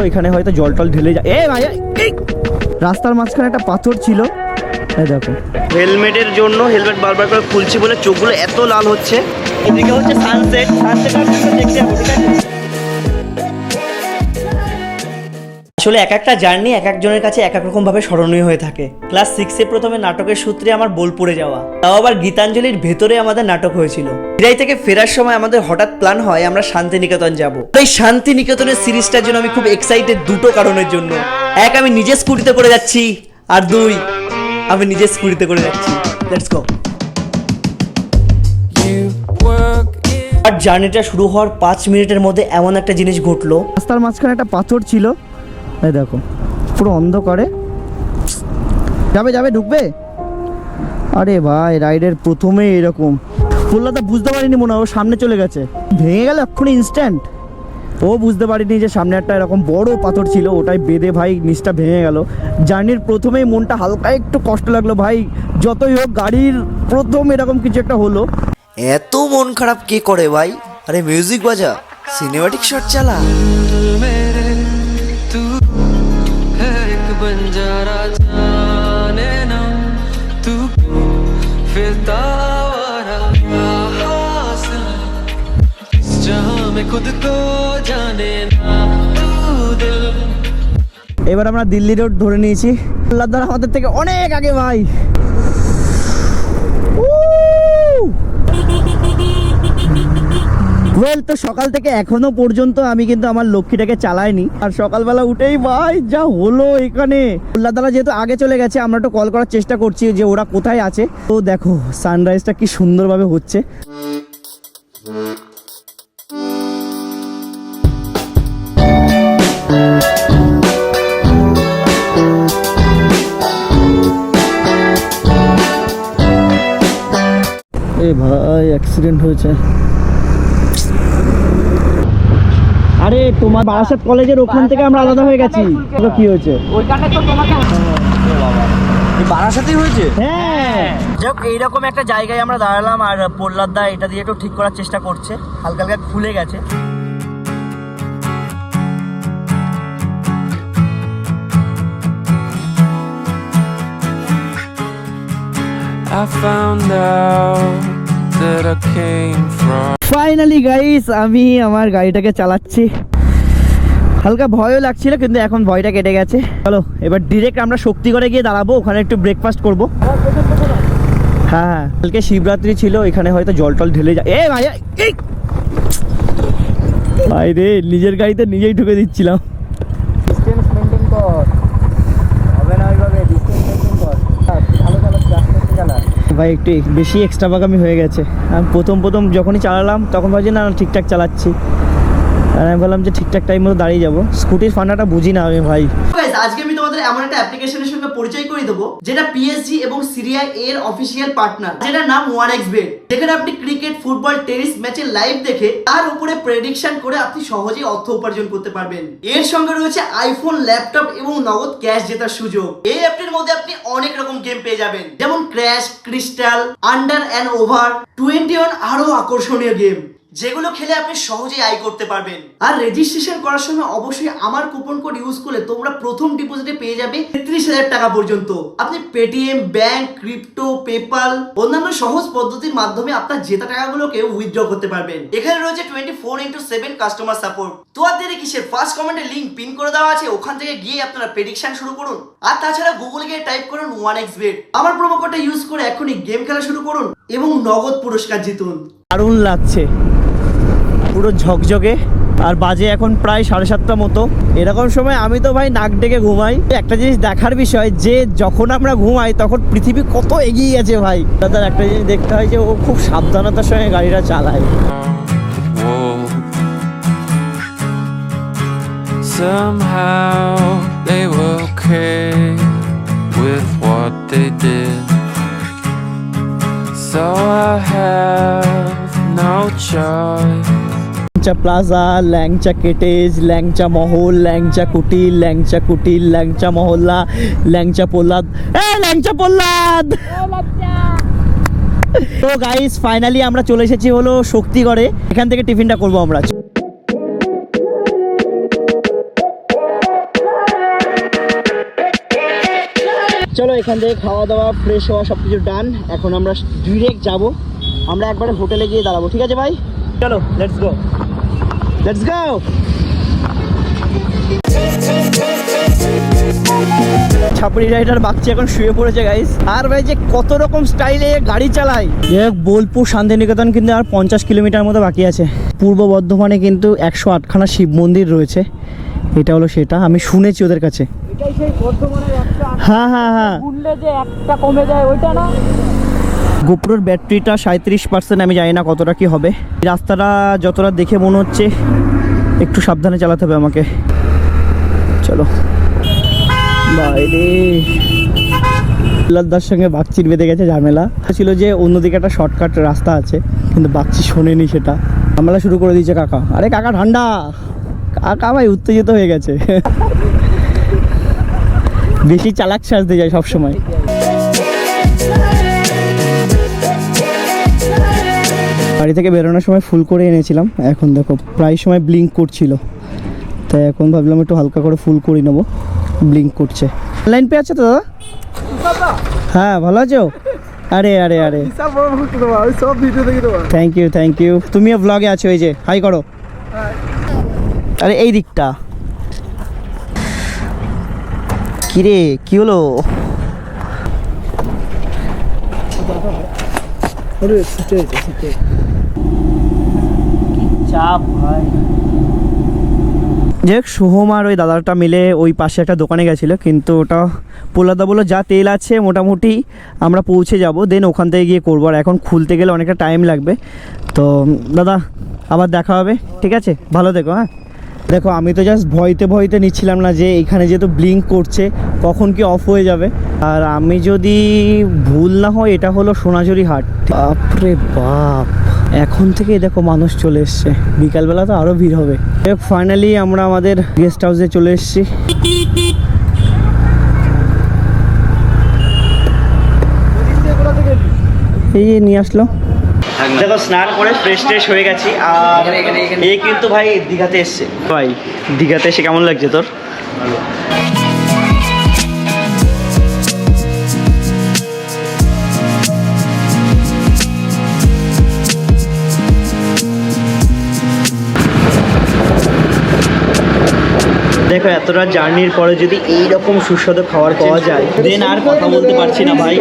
এখানে হয়তো জল টল ঢেলে যায়। এ ভাই! রাস্তার মাঝখানে একটা পাথর ছিল। দেখো। হেলমেটের জন্য হেলমেট বারবার করে খুলছি বলে চোখগুলো এত লাল হচ্ছে। এদিকে হচ্ছে সানসেট সানসেট দেখতে ঠিক আছে? আসলে এক একটা জার্নি এক একজনের কাছে এক এক রকম ভাবে স্মরণীয় হয়ে থাকে। ক্লাস সিক্সে প্রথমে নাটকের সূত্রে আমার বোলপুরে যাওয়া। তাও আবার গীতাঞ্জলির ভেতরে আমাদের নাটক হয়েছিল। বিরাই থেকে ফেরার সময় আমাদের হঠাৎ প্ল্যান হয় আমরা শান্তিনিকেতন যাব। এই শান্তিনিকেতনের সিরিজটার জন্য আমি খুব এক্সাইটেড দুটো কারণের জন্য। এক, আমি নিজে স্কুটিতে করে যাচ্ছি। আর দুই, আমি নিজে স্কুটিতে করে যাচ্ছি। লেটস গো আর জার্নিটা শুরু হওয়ার পাঁচ মিনিটের মধ্যে এমন একটা জিনিস ঘটলো। রাস্তার মাঝখানে একটা পাথর ছিল। এই দেখো, পুরো অন্ধকারে। যাবে যাবে, ঢুকবে? আরে ভাই, রাইডের প্রথমে এরকম। প্রহ্লাদা বুঝতে পারিনি মনে হয়, ও সামনে চলে গেছে। ভেঙে গেল এক্ষুনি ইনস্ট্যান্ট ও বুঝতে পারিনি যে সামনে একটা এরকম বড় পাথর ছিল, ওটাই বেঁধে ভাই নিচটা ভেঙে গেল। জার্নির প্রথমেই মনটা হালকা একটু কষ্ট লাগল ভাই। যতই হোক, গাড়ির প্রথম এরকম কিছু একটা হলো। এত মন খারাপ কে করে ভাই? আরে মিউজিক বাজা সিনেমাটিক শট চালা। एक बंजारा जाने ना तू फिरता आवारा हासिल इस जहां में खुद को जाने ना तू दिल এবার আমরা দিল্লি রোড ধরে নিয়েছি আল্লাহ আমাদের থেকে অনেক আগে ভাই ওয়েল তো সকাল থেকে এখনও পর্যন্ত আমি কিন্তু আমার লক্ষ্মীটাকে চালাইনি। আর সকালবেলা উঠেই, ভাই, যা হলো এখানে? তালা যেহেতু আগে চলে গেছে, আমরা একটু কল করার চেষ্টা করছি যে ওরা কোথায় আছে। তো দেখো সানরাইজটা কি সুন্দরভাবে হচ্ছে। এ ভাই অ্যাক্সিডেন্ট হয়েছে। আরে তোমার বারাসাত কলেজের ওখান থেকে আমরা আলাদা হয়ে গেছি। তো কি হয়েছে? বারাসাতেই হয়েছে? হ্যাঁ। যাক এইরকম একটা জায়গায় আমরা দাঁড়ালাম আর পোল্লার দা এটা দিয়ে একটু ঠিক করার চেষ্টা করছে। হালকা হালকা খুলে গেছে। I found out that I came from finally guys আমি আমার গাড়িটাকে চালাচ্ছি। হালকা ভয়ও লাগছিল, কিন্তু এখন ভয়টা কেটে গেছে। চলো, এবার ডিরেক্ট আমরা শক্তিগড়ে গিয়ে দাঁড়াবো, ওখানে একটু ব্রেকফাস্ট করব। হ্যাঁ কালকে শিবরাত্রি ছিল, এখানে হয়তো জল টল ঢেলে যায় এ, ভাই ভাই রে, নিজের গাড়িতে নিজেই ঢুকে দিচ্ছিলাম। ভাই, একটু বেশি এক্সট্রা বাগামি হয়ে গেছে। আমি প্রথম প্রথম যখনই চালালাম, তখন ভাবছি, না ঠিকঠাক চালাচ্ছি। আর আমি বললাম যে, ঠিকঠাক টাইম মতো দাঁড়িয়ে যাব। স্কুটির ফান্ডাটা বুঝি না আমি ভাই। আজকে আমি তোমাদের এমন একটা অ্যাপ্লিকেশনের সঙ্গে পরিচয় করে দেবো, যেটা পিএসজি এবং সিরিয়া এর অফিসিয়াল পার্টনার যেটার নাম ওয়ান এক্স বেট যেখানে আপনি ক্রিকেট ফুটবল টেনিস ম্যাচের লাইভ দেখে তার উপরে প্রেডিকশন করে আপনি সহজেই অর্থ উপার্জন করতে পারবেন। এর সঙ্গে রয়েছে আইফোন ল্যাপটপ এবং নগদ ক্যাশ জেতার সুযোগ। এই অ্যাপটির মধ্যে আপনি অনেক রকম গেম পেয়ে যাবেন, যেমন crash crystal under and over twenty one আরও আকর্ষণীয় গেম যেগুলো খেলে আপনি সহজেই আয় করতে পারবেন। আর রেজিস্ট্রেশন করার সময় অবশ্যই আমার কুপন কোড ইউজ করলে তোমরা প্রথম ডিপোজিটে পেয়ে যাবে তেত্রিশ হাজার টাকা পর্যন্ত। আপনি পেটিএম ব্যাংক ক্রিপ্টো পেপাল অন্যান্য সহজ পদ্ধতির মাধ্যমে আপনার জেতা টাকাগুলোকে উইথড্র করতে পারবেন। এখানে রয়েছে twenty four into seven customer support তো আর দেরি কিসের? ফার্স্ট কমেন্টের লিঙ্ক পিন করে দেওয়া আছে ওখান থেকে গিয়ে আপনারা প্রেডিকশন শুরু করুন। আর তাছাড়া গুগল গিয়ে টাইপ করুন ওয়ান এক্স বেট আমার প্রোমো কোডটা ইউজ করে এখনই গেম খেলা শুরু করুন এবং নগদ পুরস্কার জিতুন। দারুণ লাগছে। পুরো ঝকঝকে, আর বাজে এখন প্রায় সাড়ে সাতটা মতো এরকম সময় আমি তো ভাই নাক ডেকে ঘুমাই একটা জিনিস দেখার বিষয়, যে যখন আমরা ঘুমাই, তখন পৃথিবী কত এগিয়ে গেছে ভাই তার একটা জিনিস দেখতে হয় যে ও খুব সাবধানতার সঙ্গে গাড়িটা চালায়. Somehow they were okay with what they did. So I have no choice. Langcha plaza, Langcha cottage, Langcha Mahal, Langcha Kuti ল্যাংচা কুটি ল্যাংচা মহল্লা, ল্যাংচা পোল্লাদ ল্যাংচা পোল্লাদ তো গাইস ফাইনালি আমরা চলে এসেছি হলো শক্তিগড়ে। এখান থেকে টিফিনটা করব আমরা। চলো এখান থেকে খাওয়া দাওয়া ফ্রেশ হওয়া সব কিছু ডান এখন আমরা ডিরেক্ট যাব। আমরা একবারে হোটেলে গিয়ে দাঁড়াবো, ঠিক আছে ভাই? চলো let's go let's go Chhapri rider বাচ্চা এখন শুয়ে পড়েছে গাইস আর ভাই যে কত রকম স্টাইলে গাড়ি চালায়। দেখ বোলপুর শান্তিনিকেতন কিন্তু আর পঞ্চাশ কিলোমিটার মতো বাকি আছে। পূর্ব বর্ধমানে কিন্তু একশো আটখানা শিব মন্দির রয়েছে। এটা হলো সেটা আমি শুনেছি ওদের কাছে। হ্যাঁ হ্যাঁ হ্যাঁ। যে একটা কমে যায় ওইটা না? গোপ্রোর ব্যাটারিটা সাঁত্রিশ পার্সেন্ট আমি জানি না কতটা কি হবে। রাস্তাটা যতটা দেখে মনে হচ্ছে, একটু সাবধানে চালাতে হবে আমাকে। চলো। বাইরে। সঙ্গে বাগচির বেঁধে গেছে ঝামেলা। ছিল যে অন্যদিকে একটা শর্টকাট রাস্তা আছে, কিন্তু বাগচি শোনেনি সেটা। ঝামেলা শুরু করে দিয়েছে কাকা। আরে কাকা, ঠান্ডা! কাকা ভাই উত্তেজিত হয়ে গেছে। বেশি চালাক সাজতে যায় সবসময়। বাড়ি থেকে বেরোনোর সময় ফুল করে এনেছিলাম। এখন দেখো, প্রায় সময় ব্লিঙ্ক করছিল। তাই এখন ভাবলাম একটু হালকা করে ফুল করে নেব। ব্লিঙ্ক করছে। লাইন পে আছে তো দাদা? হ্যাঁ ভালো আছো? আরে আরে আরে। সব ভিডিও দেখি থ্যাংক ইউ থ্যাংক ইউ তুমিও ব্লগে আছো এই যে। হাই করো। আরে, এই দিকটা। কিরে, কি হলো? আরে চাপ, ভাই। যাই হোক, সোহম আর ওই দাদাটা মিলে ওই পাশে একটা দোকানে গেছিল, কিন্তু ওটা পোলাদা বলল, যা তেল আছে, মোটামুটি আমরা পৌঁছে যাব, দেন ওখান থেকে গিয়ে করব। আর এখন খুলতে গেলে অনেকটা টাইম লাগবে। তো, দাদা, আবার দেখা হবে, ঠিক আছে? ভালো দেখো হ্যাঁ? দেখো, আমি তো জাস্ট ভয়তে ভয়তে নিচ্ছিলাম না যে এখানে যেহেতু ব্লিঙ্ক করছে, কখন কি অফ হয়ে যাবে। আর আমি যদি ভুল না হয় এটা হলো সোনাঝুরি হাট। বাপরে বাপ। এখন থেকে দেখো মানুষ চলে এসছে। বিকালবেলা তো আরও ভিড় হবে। ফাইনালি আমরা আমাদের গেস্ট হাউসে চলে এসেছি। এই নিয়ে আসলো। দেখো, স্নান করে ফ্রেশ ট্রেশ হয়ে গেছি। আর এই কিন্তু ভাই দীঘাতে এসছে। ভাই, দীঘাতে এসে কেমন লাগছে তোর? দেখো এতটা জার্নির পরে যদি এইরকম সুস্বাদু খাবার পাওয়া যায়, দেন আর কথা বলতে পারছি না ভাই।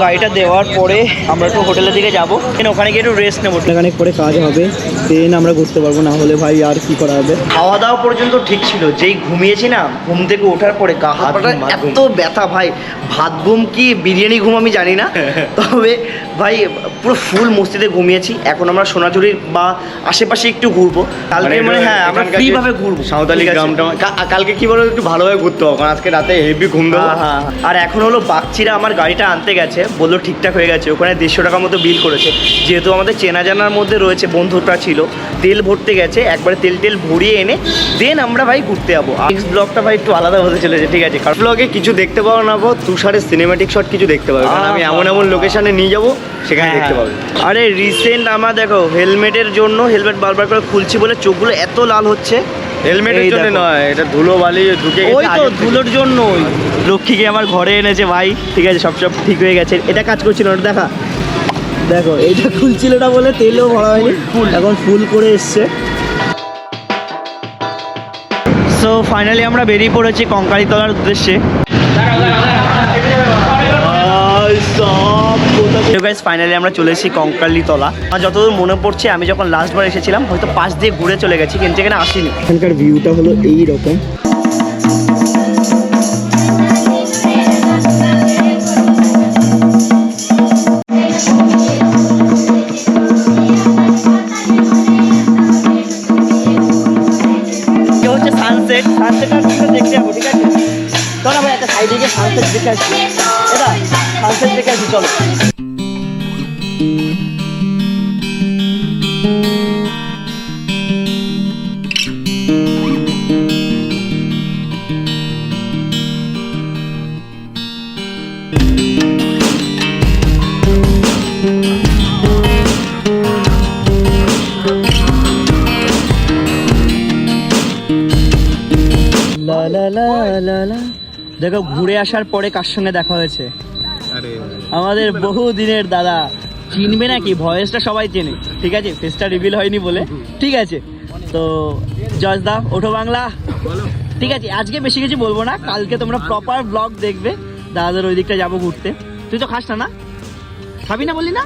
গাড়িটা দেওয়ার পরে আমরা একটু হোটেলের দিকে যাব। কিন্তু ওখানে গিয়ে একটু রেস্ট নেব। ওখানে পরে কাজ হবে। দেন আমরা ঘুরতে পারব। না হলে ভাই আর কি করা হবে? খাওয়া দাওয়া পর্যন্ত ঠিক ছিল। যেই ঘুমিয়েছি না ঘুম থেকে ওঠার পরে গা হাত এত ব্যথা ভাই। ভাত ঘুম কি বিরিয়ানি ঘুম আমি জানি না। তবে ভাই পুরো ফুল মস্তিতে ঘুমিয়েছি। এখন আমরা সোনাঝুরির বা আশেপাশে একটু ঘুরবো। কালকে মানে হ্যাঁ আমরা ফ্রি ভাবে ঘুরবো। সাঁওতালি? গ্রামটা কা- কালকে কি বলো একটু ভালোভাবে ঘুরতে হবে কারণ আজকে রাতে হেভি ঘুম হ্যাঁ, হ্যাঁ। আর এখন হলো বাগচিরা আমার গাড়িটা আনতে গেছে বলল ঠিকঠাক হয়ে গেছে ওখানে দেড়শো টাকার মতো বিল করেছে। যেহেতু আমাদের চেনা জানার মধ্যে রয়েছে বন্ধুটা ছিল তেল ভরতে গেছে একবারে তেল টেল ভরিয়ে এনে দেন আমরা ভাই ঘুরতে যাব। নেক্সট ব্লগটা ভাই একটু আলাদা হতে চলেছে ঠিক আছে? কারণ ব্লগে কিছু দেখতে পাবো না তুষারের সিনেমেটিক শট কিছু দেখতে পাবে কারণ আমি এমন এমন লোকেশনে নিয়ে যাব সেখানে হ্যাঁ, দেখতে পাবে। আরে রিসেন্ট আমার দেখো হেলমেটের জন্য হেলমেট বারবার করে খুলছি বলে চোখগুলো এত লাল হচ্ছে। হেলমেটের জন্য নয় এটা ধুলো বালি ঢুকে ওই তো। ধুলোর জন্যই। লক্ষ্মীকে আমার ঘরে এনেছে ভাই। ঠিক আছে সব সব ঠিক হয়ে গেছে। এটা কাজ করছিল ওটা দেখা। দেখো এইটা খুলছিল না বলে তেলও ভরা হয়নি। এখন ফুল করে এসছে। সো ফাইনালি আমরা বেরিয়ে পড়েছি কঙ্কালীতলার উদ্দেশ্যে। ফাইনালি আমরা চলে এসেছি কঙ্কালীতলা। আমার যতদূর মনে পড়ছে আমি যখন লাস্টবার এসেছিলাম হয়তো পাশ দিয়ে ঘুরে চলে গেছি কিন্তু এখানে আসিনি। এখানকার ভিউটা হলো এই রকম সানসেট সানসেট আর আমরা দেখতে যাব ঠিক আছে? চলো ভাই একটা সাইডে গিয়ে সানসেট দেখে আসছি এটা সানসেট দেখে আসি চলো। দেখো ঘুরে আসার পরে কার সঙ্গে দেখা হয়েছে? আমাদের বহু দিনের দাদা। চিনবে নাকি? ভয়েসটা সবাই চেনে। ঠিক আছে ফেসটা রিভিল হয়নি বলে। ঠিক আছে তো জজ দা ওঠো বাংলা। ঠিক আছে আজকে বেশি কিছু বলব না। কালকে তোমরা প্রপার ব্লগ দেখবে। দাদাদের ওই দিকটা যাব ঘুরতে। তুই তো খাস না না? খাবি না বলি না?